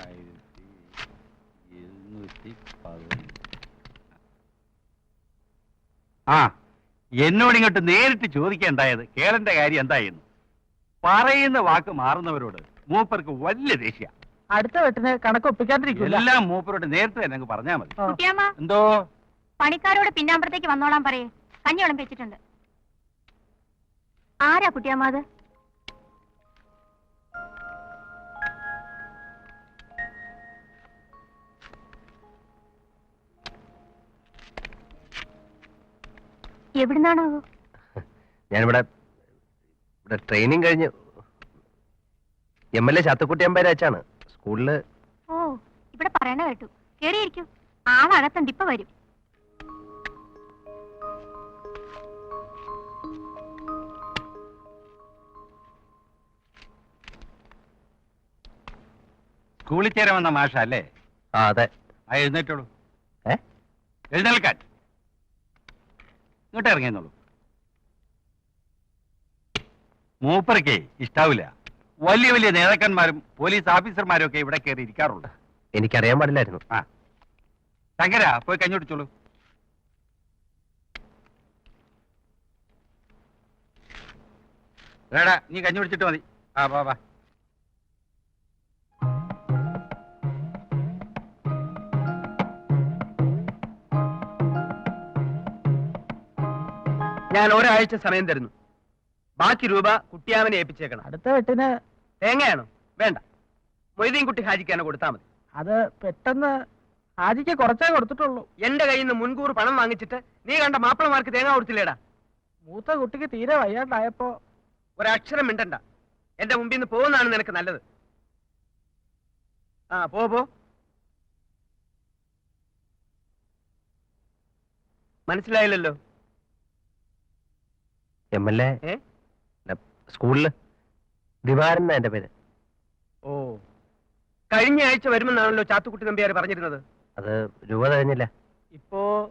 ഏഴായിരത്തി ഇരുന്നൂറ്റി പതിനഞ്ച് ആ എന്നോട് ഇങ്ങോട്ട് നേരിട്ട് ചോദിക്കേണ്ടായത് കേളന്റെ കാര്യം എന്തായിരുന്നു പറയുന്ന വാക്ക് മാറുന്നവരോട് മൂപ്പർക്ക് വലിയ ദേഷ്യ. അടുത്ത വെട്ടിന് കണക്ക് ഒപ്പിക്കാതിരിക്കും എല്ലാം മൂപ്പരോട് നേരത്തെ തന്നെ അങ്ങ് പറഞ്ഞാ മതി കുട്ടിയമ്മ. എന്തോ? പണിക്കാരോട് പിന്നാമ്പറത്തേക്ക് വന്നോളാൻ പറയേ. കഞ്ഞി വെച്ചിട്ടുണ്ട് ആരാ കുട്ടിയമ്മ അത്? എവിടുന്നാണോ ഞാനിവിടെ ഇവിടെ ട്രെയിനിങ് കഴിഞ്ഞ് എം എൽ എ ചാത്തക്കുട്ടി അമ്പേരെ സ്കൂളിൽ ഓ ഇവിടെ പറയണ കേട്ടു. കേറിയിരിക്കൂ. ആളകത്തുണ്ട് ഇപ്പൊ വരും. സ്കൂളിൽ ചേരാൻ വന്ന മാഷ അല്ലേ? ആ അതെ. ആ എഴുന്നേറ്റോളൂ. ഏ? എഴുന്നേൽക്കാൻ. ഇങ്ങോട്ട് ഇറങ്ങിയെന്നുള്ളൂ മൂപ്പറക്കേ ഇഷ്ടാവില്ല. വലിയ വലിയ നേതാക്കന്മാരും പോലീസ് ഓഫീസർമാരും ഒക്കെ ഇവിടെ കയറി ഇരിക്കാറുണ്ട്. എനിക്കറിയാൻ പാടില്ലായിരുന്നു. ആ. ശങ്കര പോയി കഞ്ഞുടിച്ചോളൂ വേടാ നീ കഞ്ഞി കുടിച്ചിട്ട് മതി. ആ വാ വാ. ഞാൻ ഒരാഴ്ച സമയം തരുന്നു. ബാക്കി രൂപ കുട്ടിയാമനെ ഏൽപ്പിച്ചേക്കണം. അടുത്ത വെട്ടിന് തേങ്ങയാണോ? വേണ്ട. മൊയ്തീൻ കുട്ടി ഹാജിക്കാനോ കൊടുത്താൽ മതി. അത് പെട്ടെന്ന് ഹാജിക്ക് കുറച്ചേ കൊടുത്തിട്ടുള്ളൂ. എന്റെ കയ്യിൽ നിന്ന് മുൻകൂർ പണം വാങ്ങിച്ചിട്ട് നീ കണ്ട മാപ്പിളമാർക്ക് തേങ്ങ കൊടുത്തില്ലേടാ? മൂത്ത കുട്ടിക്ക് തീരെ വയ്യാണ്ടായപ്പോ ഒരക്ഷരം മിണ്ടണ്ട. എന്റെ മുമ്പിൽ നിന്ന് പോകുന്നതാണ് നിനക്ക് നല്ലത്. ആ പോ പോ. മനസ്സിലായില്ലല്ലോ? M L A. സ്കൂളിൽ. ദിവാരൻ എന്റെ പേര്. ഓ. കഴിഞ്ഞ ആഴ്ച വരുമെന്നാണല്ലോ ചാത്തുക്കുട്ടി നമ്പ്യാർ പറഞ്ഞിരുന്നത്. അത് രൂപ തികഞ്ഞില്ല ഇപ്പോ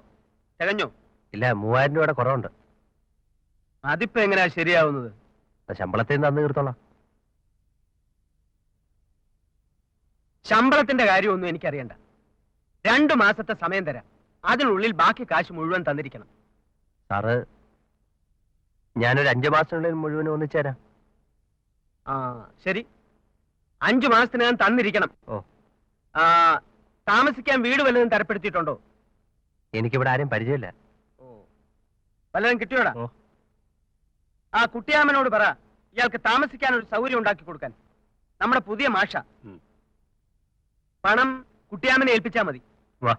തികഞ്ഞോ? ഇല്ല മൂവായിരം രൂപയുടെ കുറവുണ്ട്. അതിപ്പോ എങ്ങനെയാ ശരിയാവുന്നത്? ശമ്പളത്തിൽ നിന്ന് തീർത്തോളാം. ശമ്പളത്തിന്റെ കാര്യമൊന്നും എനിക്കറിയണ്ട. രണ്ടു മാസത്തെ സമയം തരാം. അതിനുള്ളിൽ ബാക്കി കാശ് മുഴുവൻ തന്നിരിക്കണം. സാറ് ഞാനൊരു അഞ്ചു മാസത്തിനുള്ളിൽ മുഴുവനും ഒന്നിച്ചേരാം ആ ശരി. അഞ്ചു മാസത്തിനകം തന്നിരിക്കണം. ഓ. ആ താമസിക്കാൻ വീട് വല്ലതും തരപ്പെടുത്തിയിട്ടുണ്ടോ? എനിക്കിവിടെ ആരും പരിചയമില്ല. ഓ. വല്ലതും കിട്ടിയോടാ? ഓ. ആ കുട്ടിയാമനോട് പറ. ഇയാൾക്ക് താമസിക്കാൻ ഒരു സൗകര്യം ഉണ്ടാക്കി കൊടുക്കാൻ. നമ്മുടെ പുതിയ മാഷ. ഉം. പണം കുട്ടിയാമനെ ഏൽപ്പിച്ചാ മതി. വാ.